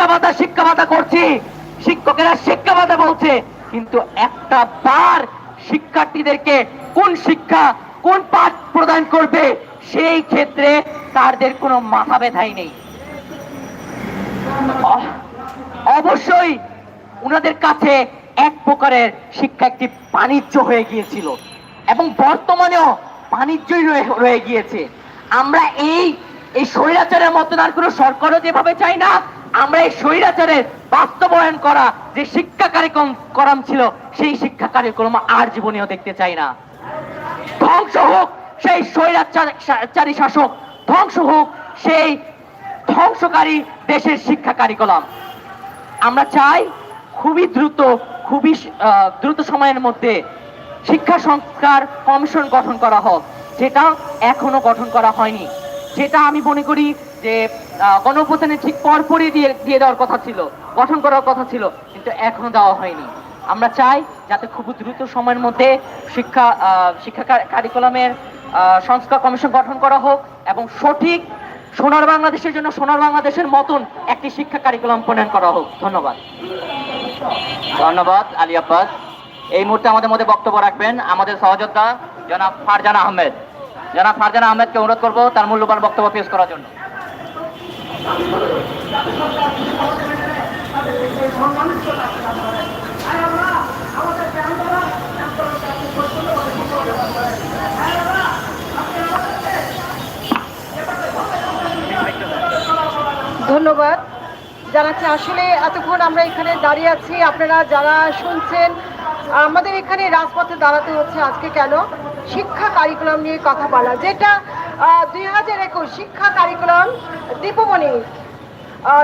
শিক্ষা ভাতা শিক্ষা ভাতা করছি। শিক্ষকেরা শিক্ষা ভাতা বলছে, কিন্তু একটা বার শিক্ষার্থীদেরকে কোন শিক্ষা, কোন পাঠ প্রদান করবে, সেই ক্ষেত্রে তাদের কোনো মাথা ব্যথাই নেই। অবশ্যই ওনাদের কাছে এক প্রকারের শিক্ষা একটি বাণিজ্য হয়ে গিয়েছিল, এবং বর্তমানেও বাণিজ্যই রয়ে রয়ে গিয়েছে। আমরা এই এই স্বৈরাচারের মতন আর কোনো সরকারও যেভাবে চাই না আমরা এই স্বৈরাচারের বাস্তবায়ন করা যে শিক্ষা কার্যক্রম করাম ছিল, সেই শিক্ষা কার্যক্রম আর জীবনেও দেখতে চাই না। ধ্বংস হোক সেই স্বৈরাচারী শাসক, ধ্বংস হোক সেই ধ্বংসকারী দেশের শিক্ষা কারিকুলাম। আমরা চাই খুবই দ্রুত খুবই দ্রুত সময়ের মধ্যে শিক্ষা সংস্কার কমিশন গঠন করা হোক, যেটা এখনও গঠন করা হয়নি। যেটা আমি মনে করি যে গণপ্রধানের ঠিক পরপরই দিয়ে দিয়ে দেওয়ার কথা ছিল, গঠন করার কথা ছিল, কিন্তু এখনও দেওয়া হয়নি। আমরা চাই যাতে খুব দ্রুত সময়ের মধ্যে শিক্ষা শিক্ষা কারিকুলামের সংস্কার কমিশন গঠন করা হোক এবং সঠিক সোনার বাংলাদেশের জন্য সোনার বাংলাদেশের মতন একটি শিক্ষা কারিকুলাম প্রণয়ন করা হোক। ধন্যবাদ। ধন্যবাদ, আলী আব্বাস। এই মুহূর্তে আমাদের মধ্যে বক্তব্য রাখবেন আমাদের সহযোদ্ধা জনাব ফারজানা আহমেদ। জনাব ফারজানা আহমেদকে অনুরোধ করব তার মূল্যবান বক্তব্য পেশ করার জন্য। ধন্যবাদ। জানাচ্ছি আসলে এতক্ষণ আমরা এখানে দাঁড়িয়ে আছি। আপনারা যারা শুনছেন আমাদের এখানে রাজপথে দাঁড়াতে হচ্ছে আজকে কেন? শিক্ষা কারিকুলাম নিয়ে কথা বলা, যেটা দুই হাজার একুশ শিক্ষা কারিকুলাম দীপমণি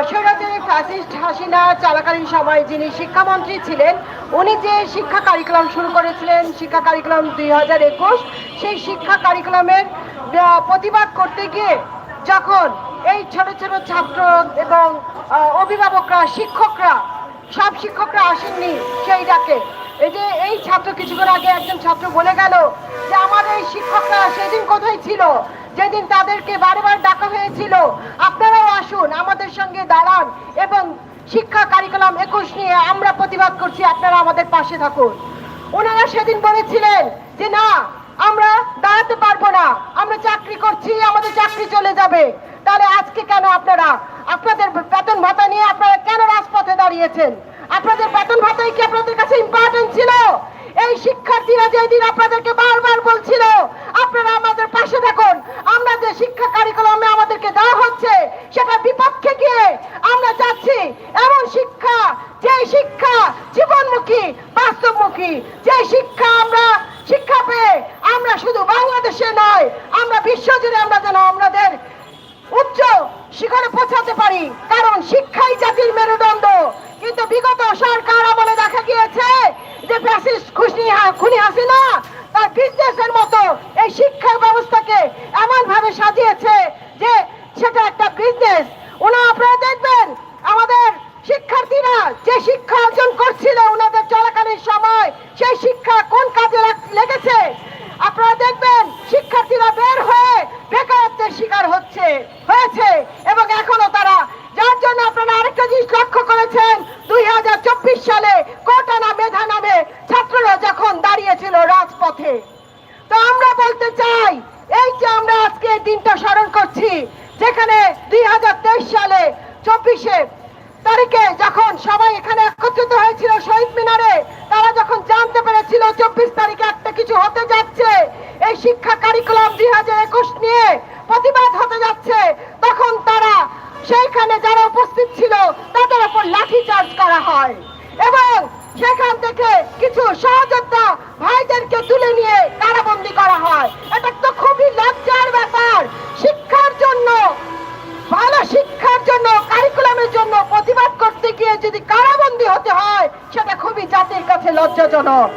স্বৈরাচারী ফ্যাসিস্ট হাসিনা, চলাকালীন সময় যিনি শিক্ষামন্ত্রী ছিলেন, উনি যে শিক্ষা কারিকুলাম শুরু করেছিলেন, শিক্ষা কারিকুলাম দুই হাজার একুশ, সেই শিক্ষা কারিকুলামের প্রতিবাদ করতে গিয়ে যখন এই ছোট ছোট ছাত্র এবং অভিভাবকরা, শিক্ষকরা, সব শিক্ষকরা আসেননি সেই ডাকে এই যে এই ছাত্র কিছুক্ষণ আগে একজন ছাত্র বলে গেল যে আমার এই শিক্ষকরা সেদিন কোথায় ছিল? যেদিন তাদেরকে বারবার ডাকা হয়েছিল। আপনারাও আসুন, আমাদের সঙ্গে দাঁড়ান এবং শিক্ষা কারিকুলাম একুশ নিয়ে আমরা প্রতিবাদ করছি, আপনারা আমাদের পাশে থাকুন। ওনারা সেদিন বলেছিলেন যে, না, আমরা দাঁড়াতে পারব না। আমরা চাকরি করছি, আমাদের চাকরি চলে যাবে। তাহলে আজকে কেন আপনারা, আপনাদের বেতন ভাতা নিয়ে আপনারা কেন রাজপথে দাঁড়িয়েছেন? আপনাদের বেতন ভাতাই কি আপনাদের কাছে ইম্পর্টেন্ট ছিল? এই শিক্ষার্থীরা যেদিন আপনাদেরকে বারবার বলছিল, আপনারা আমাদের পাশে থাকুন, আমরা যে শিক্ষা কারিকুলামে আমাদেরকে দেওয়া হচ্ছে, সেটা বিপক্ষে গিয়ে আমরা যাচ্ছি, এমন শিক্ষা, যে শিক্ষা জীবনমুখী, বাস্তবমুখী, যে শিক্ষা আমরা শিক্ষা পেয়ে আমরা শুধু বাংলাদেশে নয়, আমরা বিশ্বজুড়ে আমরা যেন আমাদের উচ্চ শিখরে পৌঁছাতে পারি কারণ শিক্ষাই জাতির মেরুদণ্ড কিন্তু বিগত সরকার আমলে দেখা গিয়েছে যে ফ্যাসিস্ট খুনি হাসিনা তার বিজনেসের মতো এই শিক্ষা ব্যবস্থাকে এমন ভাবে সাজিয়েছে যে সেটা একটা বিজনেস ওনা আপনারা দেখবেন, আমাদের শিক্ষার্থীরা যে শিক্ষা অর্জন করছিল ওনাদের চলাকালীন সময়, সেই শিক্ষা কোন কাজে লেগেছে? আপনারা দেখবেন, শিক্ষার্থীরা বের হয়ে বেকারত্বের শিকার হচ্ছে, হয়েছে, এবং এখনও তারা, যার জন্য আপনারা আরেকটা জিনিস লক্ষ্য করেছেন, দুই হাজার চব্বিশ সালে কোটা না মেধা নামে ছাত্ররা যখন দাঁড়িয়েছিল রাজপথে তো আমরা বলতে চাই, এই যে আমরা আজকে দিনটা স্মরণ করছি, যেখানে দুই হাজার তেইশ সালে চব্বিশে তারিখে যখন সবাই এখানে একত্রিত হয়েছিল শহীদ মিনারে, তারা যখন জানতে পেরেছিল চব্বিশ তারিখে একটা কিছু হতে যাচ্ছে, এই শিক্ষা কারিকুলাম দুই হাজার একুশ নিয়ে প্রতিবাদ হতে যাচ্ছে, তখন তারা সেইখানে যারা উপস্থিত ছিল, তাদের উপর লাঠি চার্জ করা হয়। এবং সেখান থেকে কিছু সহযোদ্ধা ভাইদেরকে তুলে নিয়ে কারাবন্দি করা হয়। এটা তো খুবই লজ্জার ব্যাপার। শিক্ষার জন্য, ভালো শিক্ষার জন্য কারিকুলামের জন্য প্রতিবাদ করতে গিয়ে যদি কারাবন্দী হতে হয়, সেটা খুবই জাতির কাছে লজ্জাজনক।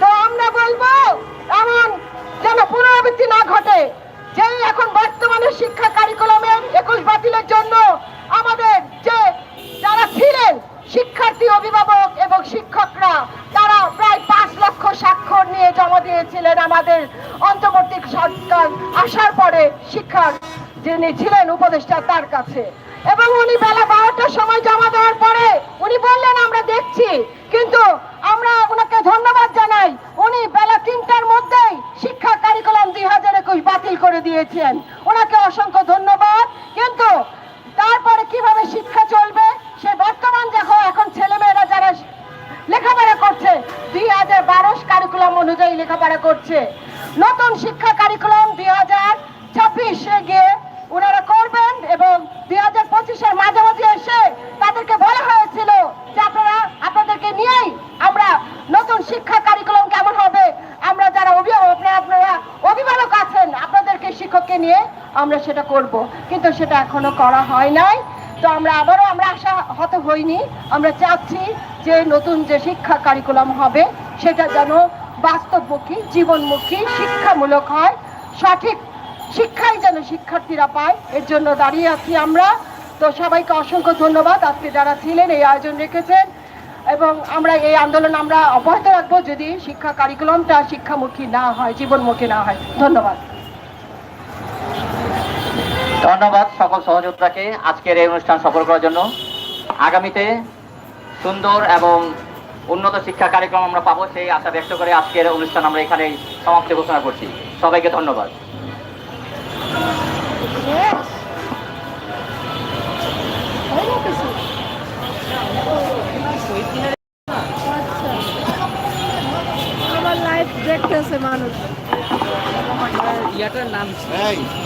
তো আমরা বলব, এমন যেন পুনরাবৃত্তি না ঘটে, যে এখন বর্তমানে শিক্ষা কারিকুলামের একুশ বাতিলের জন্য আমাদের যে যারা ছিলেন, শিক্ষার্থী, অভিভাবক এবং আমাদের অন্তর্বর্তী সরকার আসার পরে শিক্ষার যিনি ছিলেন উপদেষ্টা তার কাছে। এবং উনি বেলা বারোটার সময় জমা দেওয়ার লেখাপড়া করছে। নতুন শিক্ষা কারিকুলাম দুই হাজার ছাব্বিশে গিয়ে ওনারা করবেন এবং দুই হাজার পঁচিশের মাঝামাঝি এসে তাদেরকে বলা হয়েছিল যে আপনারা আপনাদেরকে নিয়েই আমরা নতুন শিক্ষা কারিকুলাম কেমন হবে, আমরা যারা অভিভাবক আপনারা অভিভাবক আছেন, আপনাদেরকে শিক্ষককে নিয়ে আমরা সেটা করব। কিন্তু সেটা এখনও করা হয় নাই। তো আমরা আবারও আমরা আশা হত হইনি, আমরা চাচ্ছি যে নতুন যে শিক্ষা কারিকুলাম হবে, সেটা যেন বাস্তবমুখী, জীবনমুখী, শিক্ষামূলক হয়, সঠিক শিক্ষাই যেন শিক্ষার্থীরা পায়, এর জন্য দাঁড়িয়ে আছি আমরা। তো সবাইকে অসংখ্য ধন্যবাদ, আজকে যারা ছিলেন, এই আয়োজন রেখেছেন। এবং আমরা এই আন্দোলন আমরা অব্যাহত রাখব যদি শিক্ষা কারিকুলামটা শিক্ষামুখী না হয়, জীবনমুখী না হয়। ধন্যবাদ। ধন্যবাদ সকল সহযোদ্ধাকে আজকের এই অনুষ্ঠান সফল করার জন্য। আগামীতে সুন্দর এবং উন্নত শিক্ষা কার্যক্রম আমরা পাবো সেই আশা ব্যক্ত করে আজকের অনুষ্ঠান আমরা এখানে সমাপ্তি ঘোষণা করছি। সবাইকে ধন্যবাদ। আমার লাইফ দেখতেছে মানুষ। ইয়াটার নাম